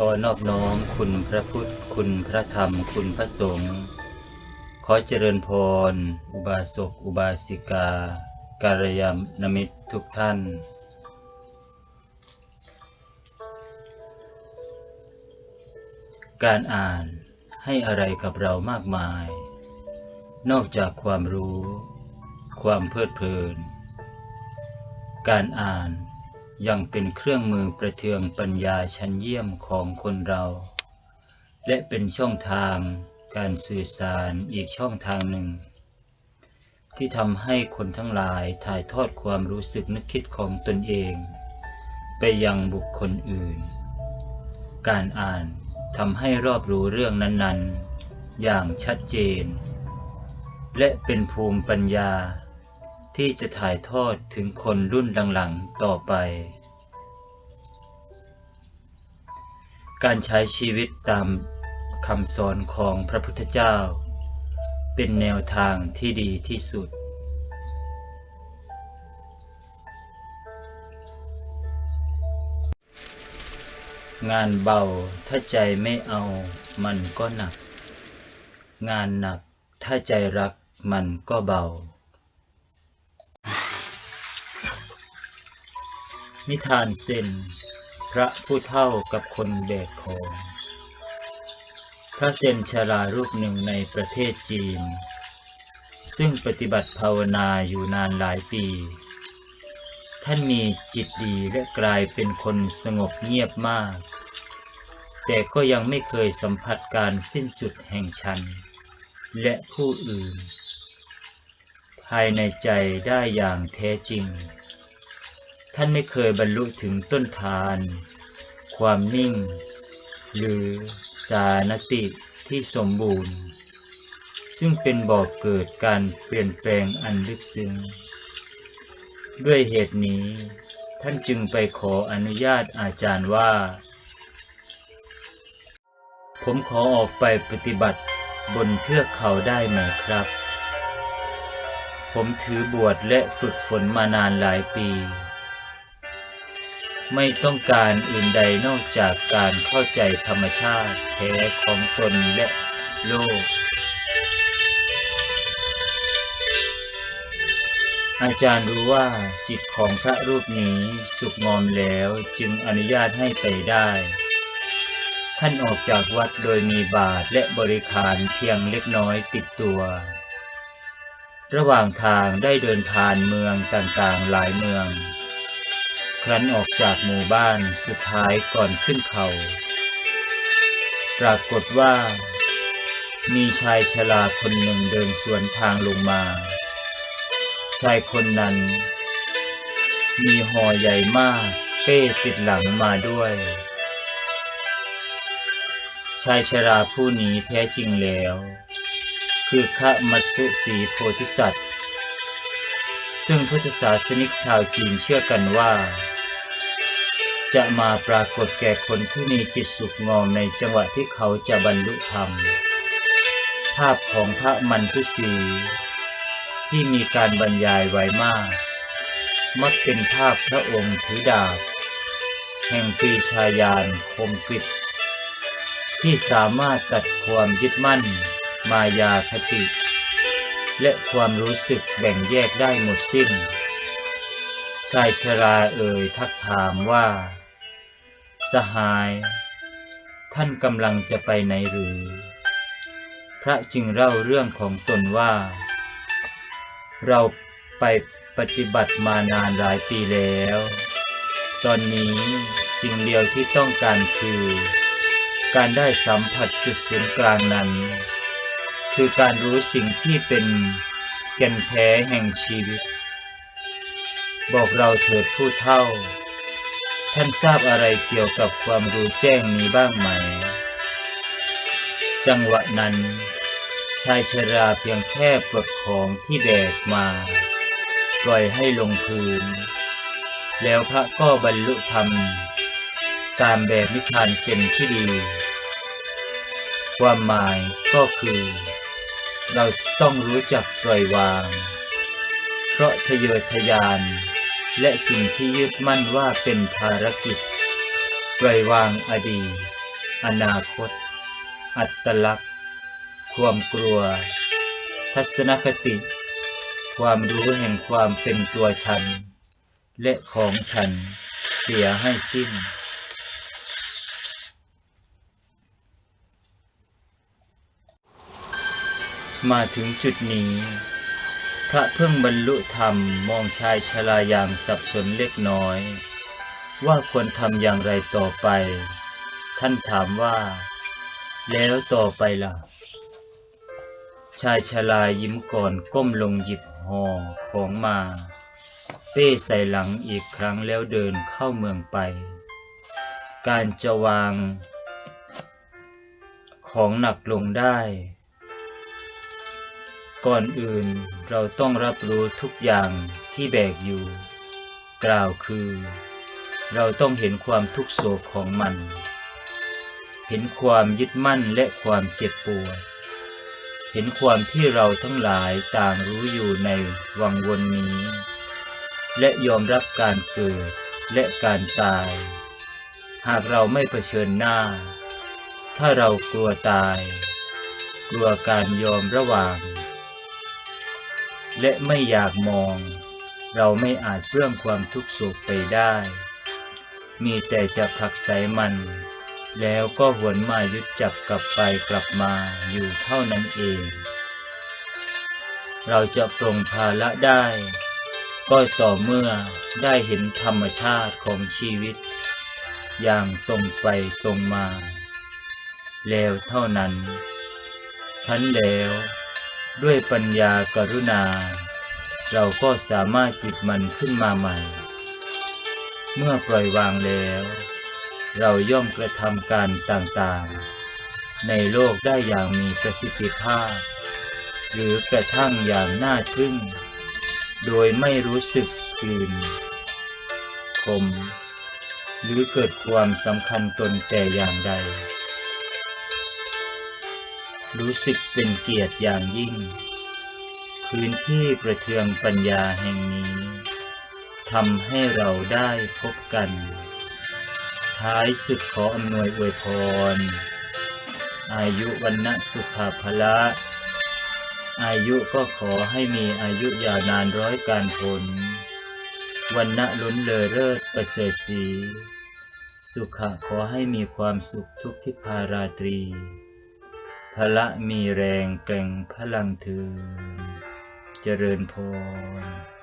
ขอนอบน้อมคุณพระพุทธ คุณพระธรรม คุณพระสงฆ์ ขอเจริญพร อุบาสก อุบาสิกา การยานมิตรทุกท่าน การอ่านให้อะไรกับเรามากมาย นอกจากความรู้ ความเพลิดเพลิน การอ่าน ยังเป็นเครื่องมือประเทืองปัญญาชั้นเยี่ยมของคนเรา และเป็นช่องทางการสื่อสารอีกช่องทางหนึ่ง ที่ทำให้คนทั้งหลายถ่ายทอดความรู้สึกนึกคิดของตนเอง ไปยังบุคคลอื่น การอ่านทำให้รอบรู้เรื่องนั้น ๆ อย่างชัดเจน และเป็นภูมิปัญญา ที่จะถ่ายทอดถึงคนรุ่นหลังๆต่อไป การใช้ชีวิตตามคำสอนของพระพุทธเจ้า เป็นแนวทางที่ดีที่สุด งานเบาถ้าใจไม่เอามันก็หนัก งานหนักถ้าใจรักมันก็เบา นิทานเซนพระผู้เท่ากับคนแบกของพระเซนชารารูปหนึ่งในประเทศจีน ซึ่งปฏิบัติภาวนาอยู่นานหลายปี ท่านมีจิตดีและกลายเป็นคนสงบเงียบมาก แต่ก็ยังไม่เคยสัมผัสการสิ้นสุดแห่งชัน และผู้อื่น ภายในใจได้อย่างแท้จริง ท่านไม่เคยบรรลุถึงต้นทาน ความนิ่ง หรือสานติที่สมบูรณ์ ซึ่งเป็นบ่อกเกิดการเปลี่ยนแปลงอันลึกซึ้ง ด้วยเหตุนี้ ท่านจึงไปขออนุญาตอาจารย์ว่า ผมขอออกไปปฏิบัติบนเทือกเขาได้ไหมครับ ผมถือบวชและฝึกฝนมานานหลายปี ไม่ต้องการอื่นใดนอกจากการเข้าใจธรรมชาติแท้ของตนและโลก อาจารย์รู้ว่าจิตของพระรูปนี้สุกงอมแล้วจึงอนุญาตให้ไปได้ ท่านออกจากวัดโดยมีบาทและบริขารเพียงเล็กน้อยติดตัว ระหว่างทางได้เดินผ่านเมืองต่างๆหลายเมือง รั้นออกจากหมู่บ้านสุดท้ายก่อนขึ้นเขา ปรากฏว่า มีชายชราคนหนึ่งเดินสวนทางลงมา ชายคนนั้น มีห่อใหญ่มาก เป้ติดหลังมาด้วย ชายชราผู้นี้แท้จริงแล้ว คือขะมัตสุสีโพธิสัตว์ซึ่งพุทธศาสนิกชาวจีนเชื่อกันว่า จะมาปรากฏแก่คนที่มีจิตสุขงอมในจังหวะที่เขาจะบรรลุธรรม ภาพของพระมันสุสีที่มีการบรรยายไว้มาก มักเป็นภาพพระองค์ถือดาบ แห่งปรีชายานคมกริบที่สามารถตัดความยึดมั่น มายาคติ และความรู้สึกแบ่งแยกได้หมดสิ้น ชายชราเอ่ยทักถามว่า สหาย ท่านกำลังจะไปไหนหรือ พระจึงเล่าเรื่องของตนว่า เราไปปฏิบัติมานานหลายปีแล้ว ตอนนี้สิ่งเดียวที่ต้องการคือ การได้สัมผัสจุดศูนย์กลางนั้น คือการรู้สิ่งที่เป็นแก่นแท้แห่งชีวิต บอกเราเถิดผู้เท่า ท่านทราบอะไรเกี่ยวกับความรู้แจ้งนี้บ้างไหม จังหวะนั้น ชายชราเพียงแค่ปลดของที่แบกมา ปล่อยให้ลงพื้น แล้วพระก็บรรลุธรรม ตามแบบนิทานเซนที่ดี ความหมายก็คือ เราต้องรู้จักปล่อยวาง เพราะทะเยอทะยาน และสิ่งที่ยึดมั่นว่าเป็นภารกิจปล่อยวางอดีต อนาคต อัตลักษณ์ ความกลัว ทัศนคติ ความรู้แห่งความเป็นตัวฉัน และของฉันเสียให้สิ้นมาถึงจุดนี้ พระเพิ่งบรรลุธรรมมองชายชราอย่างสับสนเล็กน้อย ว่าควรทำอย่างไรต่อไป ท่านถามว่า แล้วต่อไปล่ะ ชายชรายิ้มก่อนก้มลงหยิบห่อของมา เป้ใส่หลังอีกครั้งแล้วเดินเข้าเมืองไป การจะวาง ของหนักลงได้ ก่อนอื่นเราต้องรับรู้ทุกอย่างที่แบกอยู่ กล่าวคือ เราต้องเห็นความทุกโศกของมัน เห็นความยึดมั่นและความเจ็บปวด เห็นความที่เราทั้งหลายต่างรู้อยู่ในวังวนนี้ และยอมรับการเกิดและการตาย หากเราไม่เผชิญหน้า ถ้าเรากลัวตาย กลัวการยอมระหว่าง และไม่อยากมอง เราไม่อาจเรื่องความทุกข์โศกไปได้ มีแต่จะผลักไสมัน แล้วก็หวนมายึดจับกลับไปกลับมาอยู่เท่านั้นเอง เราจะปรงภาระได้ ก็ต่อเมื่อได้เห็นธรรมชาติของชีวิต อย่างตรงไปตรงมา แล้วเท่านั้นทันแล้ว ด้วยปัญญากรุณา เราก็สามารถจิตมันขึ้นมาใหม่ เมื่อปล่อยวางแล้ว เราย่อมกระทำการต่างๆ ในโลกได้อย่างมีประสิทธิภาพ หรือกระทั่งอย่างน่าทึ่ง โดยไม่รู้สึกคืนคมหรือเกิดความสำคัญตนแต่อย่างใด รู้สึกเป็นเกียรติอย่างยิ่ง พื้นที่ประเทืองปัญญาแห่งนี้ทำให้เราได้พบกัน ท้ายสุดขออำนวยอวยพร อายุวันนะสุขาภละ อายุก็ขอให้มีอายุยาวนานร้อยการผล วันนะล้นเลอเลิศประเสริฐสี สุขะขอให้มีความสุขทุกทิพาราตรี พละมีแรงแกร่งพลังเถืนเจริญพร